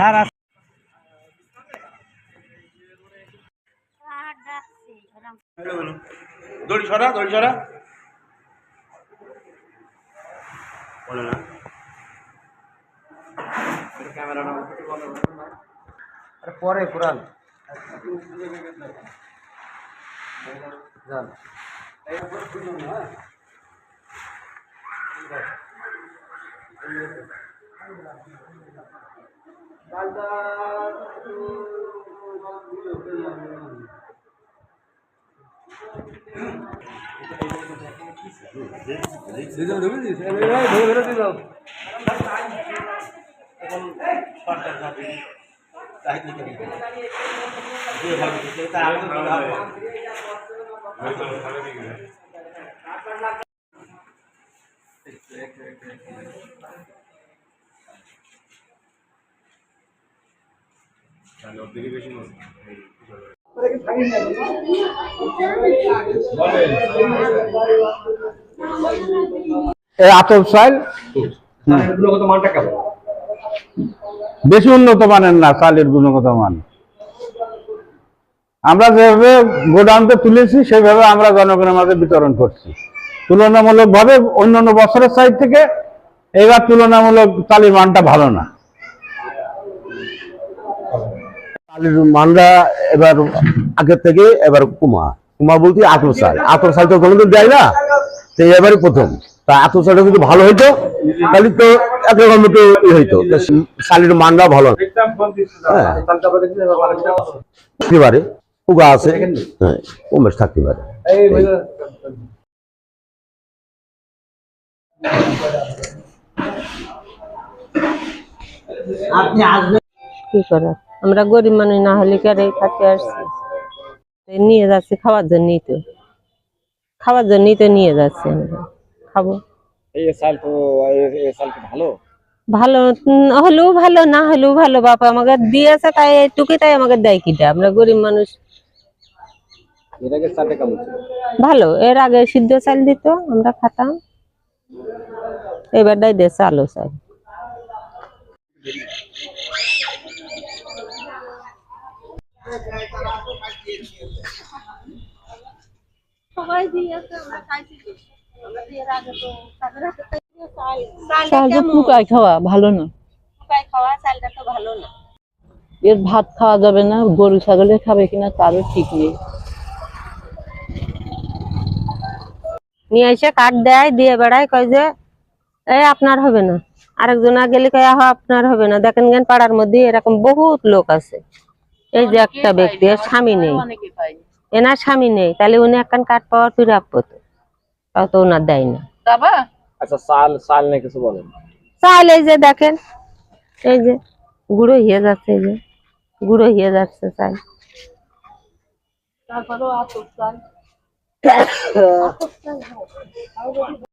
Sir দড়ি দড়ি বলে না। পরে কোরআন যান। এই আতপ সাইল? গুণগত মানটা কেমন? বেশি উন্নত মানের না চালের গুণগত মান। আমরা যেভাবে গোডাউনতে তুলেছি সেভাবে আমরা জনগণের মাঝে বিতরণ করছি। তুলনামূলক ভাবে অন্যান্য বছরের সাইড থেকে এবার তুলনামূলক চালের মানটা ভালো না। চালের মানরা এবার আগের থেকে এবার কুমা। কুমা বলতে আতর চাল। আতর চাল তো কোনোদিন দেয় না। তো এবারে প্রথম। তা আতর চালটা যদি ভালো হইতো তাহলে তো একরকম একটু ই হইতো। চালের মানরা ভালো হ্যাঁ। কুগা আছে। হ্যাঁ। কমেশ থাকতে পারে। কি করার? আমরা গরিব মানুষ না হলে কি আর এই খাতে আসছি? নিয়ে যাচ্ছি খাওয়ার জন্যই তো। খাওয়ার জন্যই তো নিয়ে যাচ্ছি আমরা। খাব। ভালো? হলেও ভালো না হলেও ভালো। আমাকে দিয়েছে তাই এইটুকুই তাই আমাকে দেয় কিটা। আমরা গরিব মানুষ। ভালো। এর আগে সিদ্ধ চাল দিত আমরা খাতাম। এবার দেয় দেশে আলো চাল চালটা পুকায় খাওয়া ভালো না। খাওয়া চালটা তো ভালো না। এর ভাত খাওয়া যাবে না গরু ছাগলে খাবে কিনা তারও ঠিক নেই। নিয়ে এসে কাঠ দেয় দিয়ে বেড়ায় কয় যে এই আপনার হবে না। আরেকজন গেলে কয় আহ আপনার হবে না। দেখেন জ্ঞান পাড়ার মধ্যে এরকম বহুত লোক আছে। এই যে একটা ব্যক্তি এর স্বামী নেই। এনার স্বামী নেই তাহলে উনি একখান কাঠ পাওয়ার প্রাপ্য তো। তাও তো ওনার দেয় না আচ্ছা সাল সাল নিয়ে কিছু বলেন। চাল এই যে দেখেন এই যে গুঁড়ো হয়ে যাচ্ছে এই যে গুঁড়ো হয়ে যাচ্ছে চাল।